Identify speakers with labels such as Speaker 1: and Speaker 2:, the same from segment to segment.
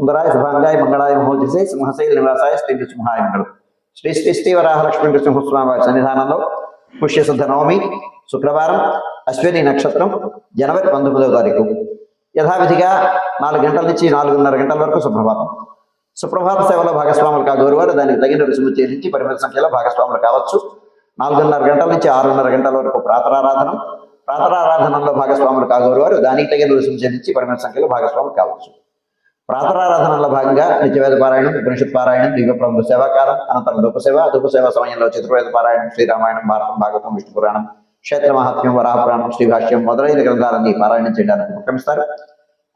Speaker 1: సుందరాయ శుభాంగాయ మంగళాయ మహోజసే సింహశైల నివాసాయ శ్రీ నృసింహాయ మంగళం. శ్రీ శ్రీ శ్రీ వరాహలక్ష్మి నృసింహస్వామి సన్నిధానంలో పుష్యశుద్ధ నవమి శుక్రవారం అశ్విని నక్షత్రం జనవరి పంతొమ్మిదవ తారీఖు. యథావిధిగా నాలుగు గంటల నుంచి నాలుగున్నర గంటల వరకు సుప్రభాతం. సుప్రభాత సేవలో భాగస్వాములు కాగోరు వారు దానికి తగిన రుసుము చెల్లించి పరిమిత సంఖ్యలో భాగస్వాములు కావచ్చు. నాలుగున్నర గంటల నుంచి ఆరున్నర గంటల వరకు ప్రాతరారాధనం. ప్రాతరారాధనలో భాగస్వాములు కాగోరు వారు దానికి తగిన రుసుము చెల్లించి పరిమిత సంఖ్యలో భాగస్వాములు కావచ్చు. ప్రాతరారాధనలో భాగంగా నిత్యవేద పారాయణం ఉపనిషత్ పారాయణం దివ్యప్రభు సేవాకాలం అనంతరం దుఃఖసేవ దుఃఖసేవ సమయంలో చతుర్వేద పారాయణం శ్రీరామాయణం భారతం భాగవతం విష్ణు పురాణం క్షేత్ర మహాత్మ్యం వరాహ పురాణం శ్రీభాష్యం మొదలైన గ్రంథాలన్నీ పారాయణం చేయడానికి ఉపక్రమిస్తారు.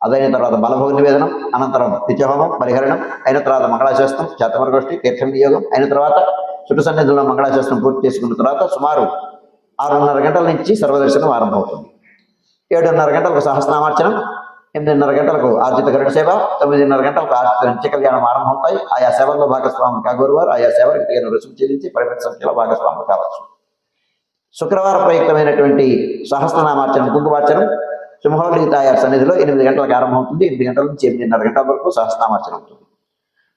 Speaker 1: అదైన తర్వాత బలభోగ నివేదనం అనంతరం నిత్యహోమం పరిహరణం అయిన తర్వాత మంగళాశాస్త్రం చేతమరగోష్ఠి తీర్థం వినియోగం అయిన తర్వాత చుట్టు సన్నిధిలో మంగళాశాస్త్రం పూర్తి చేసుకున్న తర్వాత సుమారు ఆరున్నర గంటల నుంచి సర్వదర్శనం ఆరంభమవుతుంది. ఏడున్నర గంటలకు సహస్రనామార్చనం ఎనిమిదిన్నర గంటలకు ఆర్జిత గరుడ సేవ తొమ్మిదిన్నర గంటలకు ఆర్జిత నిత్య కళ్యాణం ఆరంభమవుతాయి. ఆయా సేవల్లో భాగస్వాములు కాగోరువారు. ఆయా సేవలకు తగిన రుసుము చెల్లించి పరిమిత సంఖ్యలో భాగస్వాములు కావచ్చు. శుక్రవారం ప్రయుక్తమైనటువంటి సహస్రనామార్చనం కుంకుమార్చనం సింహోలితాయ సన్నిధిలో ఎనిమిది గంటలకు ఆరంభమవుతుంది. ఎనిమిది గంటల నుంచి ఎనిమిదిన్నర గంటల వరకు సహస్రనామార్చనం అవుతుంది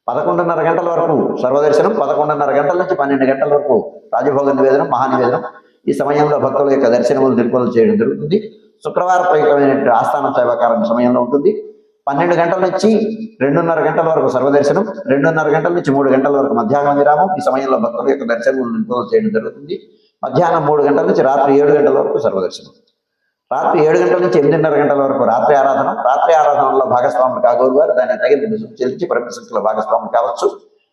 Speaker 1: పదకొండున్నర గంటల వరకు సర్వదర్శనం పదకొండున్నర గంటల నుంచి పన్నెండు గంటల వరకు రాజభోగ నివేదనం మహానివేదనం ఈ సమయంలో భక్తుల యొక్క దర్శనములు నిలుపుదల చేయడం జరుగుతుంది. శుక్రవారం ప్రయుక్తమైనటువంటి ఆస్థాన సేవాకారం సమయంలో ఉంటుంది. పన్నెండు గంటల నుంచి రెండున్నర గంటల వరకు సర్వదర్శనం రెండున్నర గంటల నుంచి మూడు గంటల వరకు మధ్యాహ్నం విరామం. ఈ సమయంలో భక్తుల యొక్క దర్శనములు నిలుపుదల చేయడం జరుగుతుంది. మధ్యాహ్నం మూడు గంటల నుంచి రాత్రి ఏడు గంటల వరకు సర్వదర్శనం. రాత్రి ఏడు గంటల నుంచి ఎనిమిదిన్నర గంటల వరకు రాత్రి ఆరాధన. రాత్రి ఆరాధనలో భాగస్వాములు కాగోరు వారు దాన్ని తగిన చెల్లించి పరిమిత భాగస్వాములు కావచ్చు.